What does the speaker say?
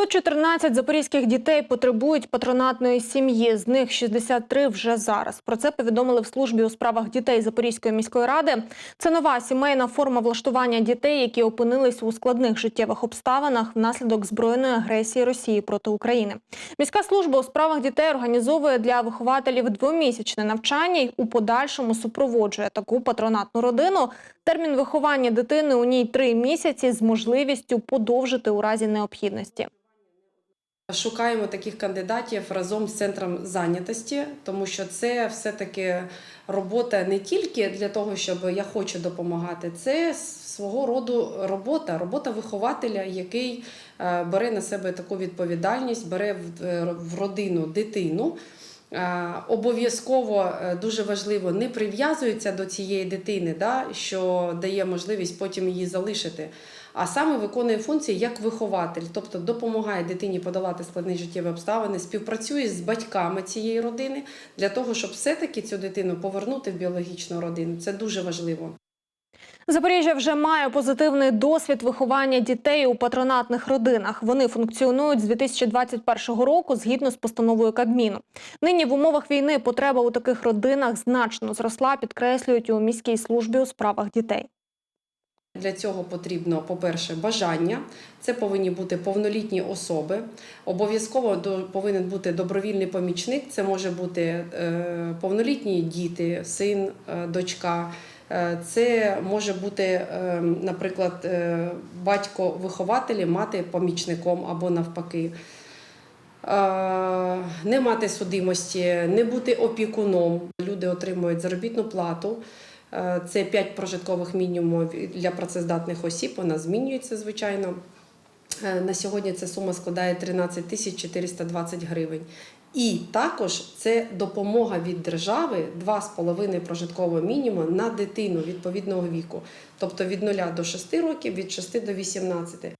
114 запорізьких дітей потребують патронатної сім'ї. З них 63 вже зараз. Про це повідомили в службі у справах дітей Запорізької міської ради. Це нова сімейна форма влаштування дітей, які опинились у складних життєвих обставинах внаслідок збройної агресії Росії проти України. Міська служба у справах дітей організовує для вихователів двомісячне навчання і у подальшому супроводжує таку патронатну родину. Термін виховання дитини у ній три місяці з можливістю подовжити у разі необхідності. Шукаємо таких кандидатів разом з центром зайнятості, тому що це все-таки робота не тільки для того, щоб я хочу допомагати, це свого роду робота, робота вихователя, який е, бере на себе таку відповідальність, бере е, в родину дитину. Е, Обов'язково е, дуже важливо не прив'язується до цієї дитини, да, що дає можливість потім її залишити, а саме виконує функції як вихователь, тобто допомагає дитині подолати складні життєві обставини, співпрацює з батьками цієї родини для того, щоб все-таки цю дитину повернути в біологічну родину. Це дуже важливо. Запоріжжя вже має позитивний досвід виховання дітей у патронатних родинах. Вони функціонують з 2021 року згідно з постановою Кабміну. Нині в умовах війни потреба у таких родинах значно зросла, підкреслюють у міській службі у справах дітей. Для цього потрібно, по-перше, бажання. Це повинні бути повнолітні особи. Обов'язково до- повинен бути добровільний помічник. Це може бути е, повнолітні діти, син, е, дочка. Е, Це може бути, е, наприклад, е, батько вихователі, мати помічником або навпаки. Не мати судимості, не бути опікуном. Люди отримують заробітну плату. Це 5 прожиткових мінімумів для працездатних осіб. Вона змінюється, звичайно. На сьогодні ця сума складає 13 тисяч 420 гривень. І також це допомога від держави 2,5 прожиткового мінімуму на дитину відповідного віку, тобто від 0 до 6 років, від 6 до 18.